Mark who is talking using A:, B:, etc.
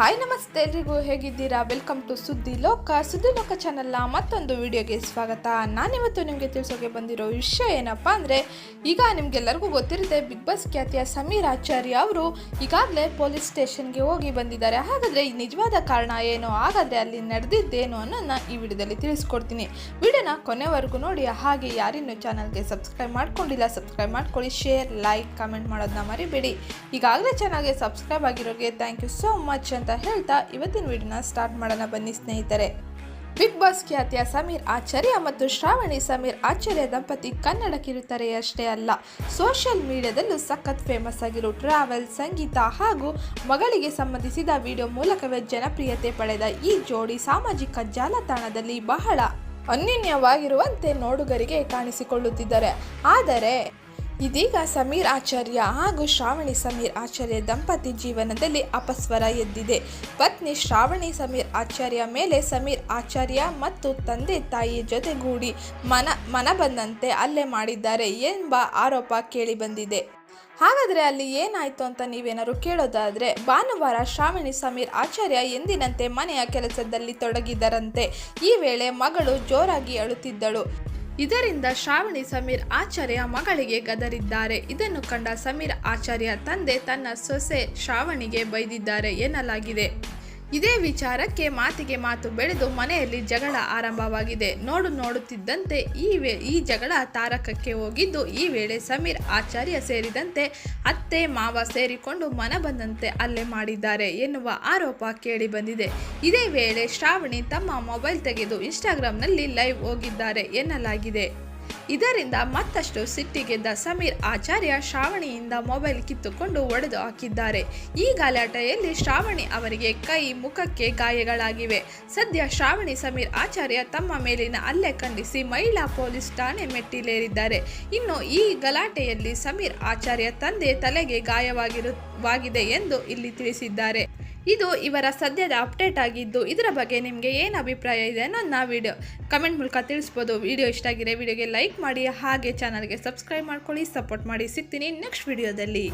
A: Hi, ನಮಸ್ತೆ. ಎಲ್ರಿಗೂ ಹೇಗಿದ್ದೀರಾ? ವೆಲ್ಕಮ್ ಟು ಸುದ್ದಿ ಲೋಕ. ಸುದ್ದಿ ಲೋಕ ಚಾನಲ್ನ ಮತ್ತೊಂದು ವಿಡಿಯೋಗೆ ಸ್ವಾಗತ. ನಾನಿವತ್ತು ನಿಮಗೆ ತಿಳಿಸೋಕೆ ಬಂದಿರೋ ವಿಷಯ ಏನಪ್ಪ ಅಂದರೆ, ಈಗ ನಿಮಗೆಲ್ಲರಿಗೂ ಗೊತ್ತಿರುತ್ತೆ ಬಿಗ್ ಬಾಸ್ ಖ್ಯಾತಿಯ ಸಮೀರ್ ಆಚಾರ್ಯ ಅವರು ಈಗಾಗಲೇ ಪೊಲೀಸ್ ಸ್ಟೇಷನ್ಗೆ ಹೋಗಿ ಬಂದಿದ್ದಾರೆ. ಹಾಗಾದರೆ ನಿಜವಾದ ಕಾರಣ ಏನು? ಹಾಗಾದರೆ ಅಲ್ಲಿ ನಡೆದಿದ್ದೇನು ಅನ್ನೋದನ್ನ ಈ ವಿಡಿಯೋದಲ್ಲಿ ತಿಳಿಸ್ಕೊಡ್ತೀನಿ. ವಿಡಿಯೋನ ಕೊನೆವರೆಗೂ ನೋಡಿ. ಹಾಗೆ ಯಾರಿನ್ನೂ ಚಾನಲ್ಗೆ ಸಬ್ಸ್ಕ್ರೈಬ್ ಮಾಡ್ಕೊಂಡಿಲ್ಲ ಸಬ್ಸ್ಕ್ರೈಬ್ ಮಾಡ್ಕೊಳ್ಳಿ ಶೇರ್ ಲೈಕ್ ಕಮೆಂಟ್ ಮಾಡೋದನ್ನ ಮರಿಬೇಡಿ. ಈಗಾಗಲೇ ಚಾನಲ್ಗೆ ಸಬ್ಸ್ಕ್ರೈಬ್ ಆಗಿರೋರಿಗೆ ಥ್ಯಾಂಕ್ ಯು ಸೋ ಮಚ್ ಅಂತ ಹೇಳ್ತಾ ಇವತ್ತಿನ ವಿಡಿಯೋನ ಸ್ಟಾರ್ಟ್ ಮಾಡೋಣ. ಬನ್ನಿ ಸ್ನೇಹಿತರೆ. ಬಿಗ್ ಬಾಸ್ ಖ್ಯಾತಿಯ ಸಮೀರ್ ಆಚಾರ್ಯ ಮತ್ತು ಶ್ರಾವಣಿ ಸಮೀರ್ ಆಚಾರ್ಯ ದಂಪತಿ ಕನ್ನಡ ಕಿರುತೆರೆಯಷ್ಟೇ ಅಲ್ಲ. ಸೋಷಿಯಲ್ ಮೀಡಿಯಾದಲ್ಲೂ ಸಖತ್ ಫೇಮಸ್ ಆಗಿರೋ ಟ್ರಾವೆಲ್, ಸಂಗೀತ ಹಾಗೂ ಮಗಳಿಗೆ ಸಂಬಂಧಿಸಿದ ವಿಡಿಯೋ ಮೂಲಕವೇ ಜನಪ್ರಿಯತೆ ಪಡೆದ ಈ ಜೋಡಿ ಸಾಮಾಜಿಕ ಜಾಲತಾಣದಲ್ಲಿ ಬಹಳ ಅನ್ಯೋನ್ಯವಾಗಿರುವಂತೆ ನೋಡುಗರಿಗೆ ಕಾಣಿಸಿಕೊಳ್ಳುತ್ತಿದ್ದಾರೆ. ಆದರೆ ಇದೀಗ ಸಮೀರ್ ಆಚಾರ್ಯ ಹಾಗೂ ಶ್ರಾವಣಿ ಸಮೀರ್ ಆಚಾರ್ಯ ದಂಪತಿ ಜೀವನದಲ್ಲಿ ಅಪಸ್ವರ ಎದ್ದಿದೆ. ಪತ್ನಿ ಶ್ರಾವಣಿ ಸಮೀರ್ ಆಚಾರ್ಯ ಮೇಲೆ ಸಮೀರ್ ಆಚಾರ್ಯ ಮತ್ತು ತಂದೆ ತಾಯಿ ಜೊತೆಗೂಡಿ ಮನ ಮನ ಬಂದಂತೆ ಹಲ್ಲೆ ಮಾಡಿದ್ದಾರೆ ಎಂಬ ಆರೋಪ ಕೇಳಿಬಂದಿದೆ ಹಾಗಾದರೆ ಅಲ್ಲಿ ಏನಾಯಿತು ಅಂತ ನೀವೇನಾದ್ರು ಕೇಳೋದಾದರೆ, ಭಾನುವಾರ ಶ್ರಾವಣಿ ಸಮೀರ್ ಆಚಾರ್ಯ ಎಂದಿನಂತೆ ಮನೆಯ ಕೆಲಸದಲ್ಲಿ ತೊಡಗಿದರಂತೆ. ಈ ವೇಳೆ ಮಗಳು ಜೋರಾಗಿ ಅಳುತ್ತಿದ್ದಳು. ಇದರಿಂದ ಶ್ರಾವಣಿ ಸಮೀರ್ ಆಚಾರ್ಯ ಮಗಳಿಗೆ ಗದರಿದ್ದಾರೆ. ಇದನ್ನು ಕಂಡ ಸಮೀರ್ ಆಚಾರ್ಯ ತಂದೆ ತನ್ನ ಸೊಸೆ ಶ್ರಾವಣಿಗೆ ಬೈದಿದ್ದಾರೆ ಎನ್ನಲಾಗಿದೆ. ಇದೇ ವಿಚಾರಕ್ಕೆ ಮಾತಿಗೆ ಮಾತು ಬೆಳೆದು ಮನೆಯಲ್ಲಿ ಜಗಳ ಆರಂಭವಾಗಿದೆ. ನೋಡು ನೋಡುತ್ತಿದ್ದಂತೆ ಈ ವೇ ಈ ಜಗಳ ತಾರಕಕ್ಕೆ ಹೋಗಿದ್ದು. ಈ ವೇಳೆ ಸಮೀರ್, ಆಚಾರ್ಯ ಸೇರಿದಂತೆ ಅತ್ತೆ, ಮಾವ ಸೇರಿಕೊಂಡು ಮನ ಬಂದಂತೆ ಹಲ್ಲೆ ಮಾಡಿದ್ದಾರೆ ಎನ್ನುವ ಆರೋಪ ಕೇಳಿಬಂದಿದೆ ಇದೇ ವೇಳೆ ಶ್ರಾವಣಿ ತಮ್ಮ ಮೊಬೈಲ್ ತೆಗೆದು ಇನ್ಸ್ಟಾಗ್ರಾಂನಲ್ಲಿ ಲೈವ್ ಹೋಗಿದ್ದಾರೆ ಎನ್ನಲಾಗಿದೆ. ಇದರಿಂದ ಮತ್ತಷ್ಟು ಸಿಟ್ಟಿಗೆದ್ದ ಸಮೀರ್ ಆಚಾರ್ಯ ಶ್ರಾವಣಿಯಿಂದ ಮೊಬೈಲ್ ಕಿತ್ತುಕೊಂಡು ಒಡೆದು ಹಾಕಿದ್ದಾರೆ. ಈ ಗಲಾಟೆಯಲ್ಲಿ ಶ್ರಾವಣಿ ಅವರಿಗೆ ಕೈ ಮುಖಕ್ಕೆ ಗಾಯಗಳಾಗಿವೆ. ಸದ್ಯ ಶ್ರಾವಣಿ, ಸಮೀರ್ ಆಚಾರ್ಯ ತಮ್ಮ ಮೇಲಿನ ಹಲ್ಲೆ ಖಂಡಿಸಿ ಮಹಿಳಾ ಪೊಲೀಸ್ ಠಾಣೆ ಮೆಟ್ಟಿಲೇರಿದ್ದಾರೆ. ಇನ್ನು ಈ ಗಲಾಟೆಯಲ್ಲಿ ಸಮೀರ್ ಆಚಾರ್ಯ ತಂದೆ ತಲೆಗೆ ಗಾಯವಾಗಿರುವಾಗಿದೆ ಎಂದು ಇಲ್ಲಿ ತಿಳಿಸಿದ್ದಾರೆ. ಇದು ಇವರ ಸದ್ಯದ ಅಪ್ಡೇಟ್ ಆಗಿದ್ದು ಇದರ ಬಗ್ಗೆ ನಿಮಗೆ ಏನು ಅಭಿಪ್ರಾಯ ಇದೆ ಅನ್ನೋದನ್ನ ವಿಡಿಯೋ ಕಮೆಂಟ್ ಮೂಲಕ ತಿಳಿಸ್ಬೋದು. ವಿಡಿಯೋ ಇಷ್ಟ ಆಗಿದೆ ವಿಡಿಯೋಗೆ ಲೈಕ್ ಮಾಡಿ ಹಾಗೆ ಚಾನಲ್ಗೆ ಸಬ್ಸ್ಕ್ರೈಬ್ ಮಾಡ್ಕೊಳ್ಳಿ ಸಪೋರ್ಟ್ ಮಾಡಿ ಸಿಗ್ತೀನಿ ನೆಕ್ಸ್ಟ್ ವಿಡಿಯೋದಲ್ಲಿ.